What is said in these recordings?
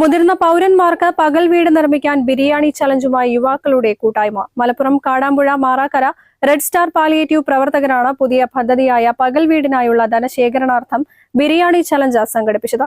മുതിർന്ന പൗരന്മാർക്ക് പകൽ വീട് നിർമ്മിക്കാൻ ബിരിയാണി ചലഞ്ചുമായി യുവാക്കളുടെ കൂട്ടായ്മ. Malappuram Kadampuzha Marakkara red star palliative പ്രവർത്തകരാണ് പുതിയ പദ്ധതിയായ പകൽ വീടിനായുള്ള ധനശേഖരണാർത്ഥം ബിരിയാണി ചലഞ്ച് സംഘടിപ്പിച്ചത്.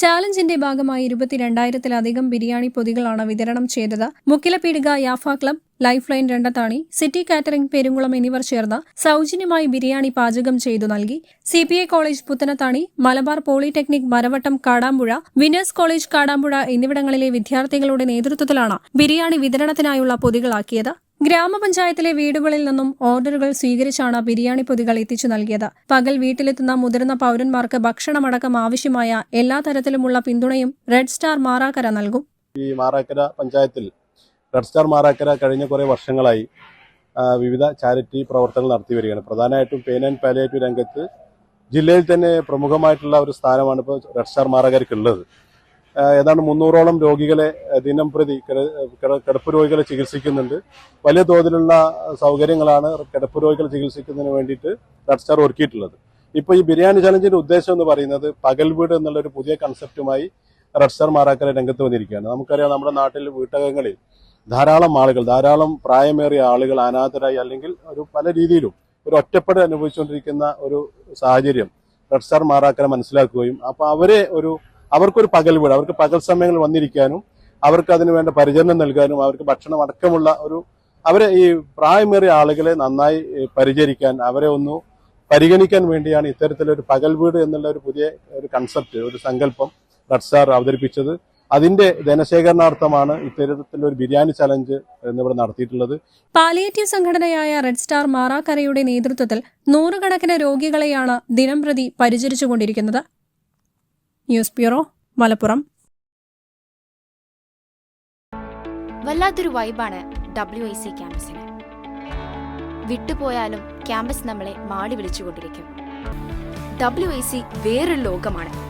ചാലഞ്ചിന്റെ ഭാഗമായി ഇരുപത്തിരണ്ടായിരത്തിലധികം ബിരിയാണി പൊതികളാണ് വിതരണം ചെയ്തത്. Mukkilapeedika Yafa club life line Randathani city catering Perumkulam എന്നിവർ ചേർന്ന് സൗജന്യമായി ബിരിയാണി പാചകം ചെയ്തു നൽകി. C P I college Puthanathani Malabar polytechnic Maravattam Kadampuzha winners college Kadampuzha എന്നിവിടങ്ങളിലെ വിദ്യാർത്ഥികളുടെ നേതൃത്വത്തിലാണ് ബിരിയാണി വിതരണത്തിനായുള്ള പൊതികളാക്കിയത്. ഗ്രാമപഞ്ചായത്തിലെ വീടുകളിൽ നിന്നും ഓർഡറുകൾ സ്വീകരിച്ചാണ് ബിരിയാണി പൊതികൾ എത്തിച്ചു നൽകിയത്. പകൽ വീട്ടിലെത്തുന്ന മുതിർന്ന പൗരന്മാർക്ക് ഭക്ഷണമടക്കം ആവശ്യമായ എല്ലാ തരത്തിലുമുള്ള പിന്തുണയും റെഡ് സ്റ്റാർ മാറാക്കര നൽകും. ഈ മാറാക്കര പഞ്ചായത്തിൽ റെഡ് സ്റ്റാർ മാറാക്കര കഴിഞ്ഞ കുറേ വർഷങ്ങളായി വിവിധ ചാരിറ്റി പ്രവർത്തനങ്ങൾ നടത്തി വരികയാണ്. പ്രധാനമായിട്ടും പെയിൻ ആൻഡ് പാലിയേറ്റീവ് രംഗത്ത് ജില്ലയിൽ തന്നെ പ്രമുഖമായിട്ടുള്ള ഒരു സ്ഥാനമാണ് ഇപ്പോൾ റെഡ് സ്റ്റാർ മാറാക്കരയ്ക്കുള്ളത് ഏതാണ്ട് മുന്നൂറോളം രോഗികളെ ദിനം പ്രതി കിട- കിട- കിടപ്പ് രോഗികളെ ചികിത്സിക്കുന്നുണ്ട്. വലിയ തോതിലുള്ള സൗകര്യങ്ങളാണ് കിടപ്പ് രോഗികളെ ചികിത്സിക്കുന്നതിന് വേണ്ടിയിട്ട് റെഡ് സ്റ്റാർ ഒരുക്കിയിട്ടുള്ളത്. ഇപ്പോൾ ഈ ബിരിയാണി ചലഞ്ചിന്റെ ഉദ്ദേശം എന്ന് പറയുന്നത് പകൽ വീട് എന്നുള്ള ഒരു പുതിയ കൺസെപ്റ്റുമായി റെഡ് സ്റ്റാർ മാറാക്കര രംഗത്ത് വന്നിരിക്കുകയാണ്. നമുക്കറിയാം നമ്മുടെ നാട്ടിൽ വീട്ടകങ്ങളിൽ ധാരാളം ആളുകൾ ധാരാളം പ്രായമേറിയ ആളുകൾ അനാഥരായി അല്ലെങ്കിൽ ഒരു പല രീതിയിലും ഒരു ഒറ്റപ്പെടൽ അനുഭവിച്ചുകൊണ്ടിരിക്കുന്ന ഒരു സാഹചര്യം റെഡ് സ്റ്റാർ മാറാക്കര മനസ്സിലാക്കുകയും അപ്പോൾ അവരെ ഒരു അവർക്കൊരു പകൽ വീട് അവർക്ക് പകൽ സമയങ്ങളിൽ വന്നിരിക്കാനും അവർക്ക് അതിന് വേണ്ട പരിചരണം നൽകാനും അവർക്ക് ഭക്ഷണം അടക്കമുള്ള ഒരു അവരെ ഈ പ്രായമേറിയ ആളുകളെ നന്നായി പരിചരിക്കാൻ അവരെ ഒന്ന് പരിഗണിക്കാൻ വേണ്ടിയാണ് ഇത്തരത്തിലൊരു പകൽ വീട് എന്നുള്ള ഒരു പുതിയ ഒരു കൺസെപ്റ്റ് ഒരു സങ്കല്പം റെഡ് സ്റ്റാർ അവതരിപ്പിച്ചത്. അതിന്റെ ധനശേഖരണാർത്ഥമാണ് ഇത്തരത്തിലൊരു ബിരിയാണി ചലഞ്ച് എന്നിവിടെ നടത്തിയിട്ടുള്ളത്. പാലിയേറ്റീവ് സംഘടനയായ റെഡ് സ്റ്റാർ മാറാക്കരയുടെ നേതൃത്വത്തിൽ നൂറുകണക്കിന് രോഗികളെയാണ് ദിനംപ്രതി പരിചരിച്ചുകൊണ്ടിരിക്കുന്നത്. News bureau Malappuram. വല്ലാത്തൊരു വൈബാണ് ഡബ്ല്യു ഐ സി ക്യാമ്പസിന്. വിട്ടുപോയാലും ക്യാമ്പസ് നമ്മളെ മാടി വിളിച്ചുകൊണ്ടിരിക്കും. ഡബ്ല്യു ഐ സി വേറൊരു ലോകമാണ്.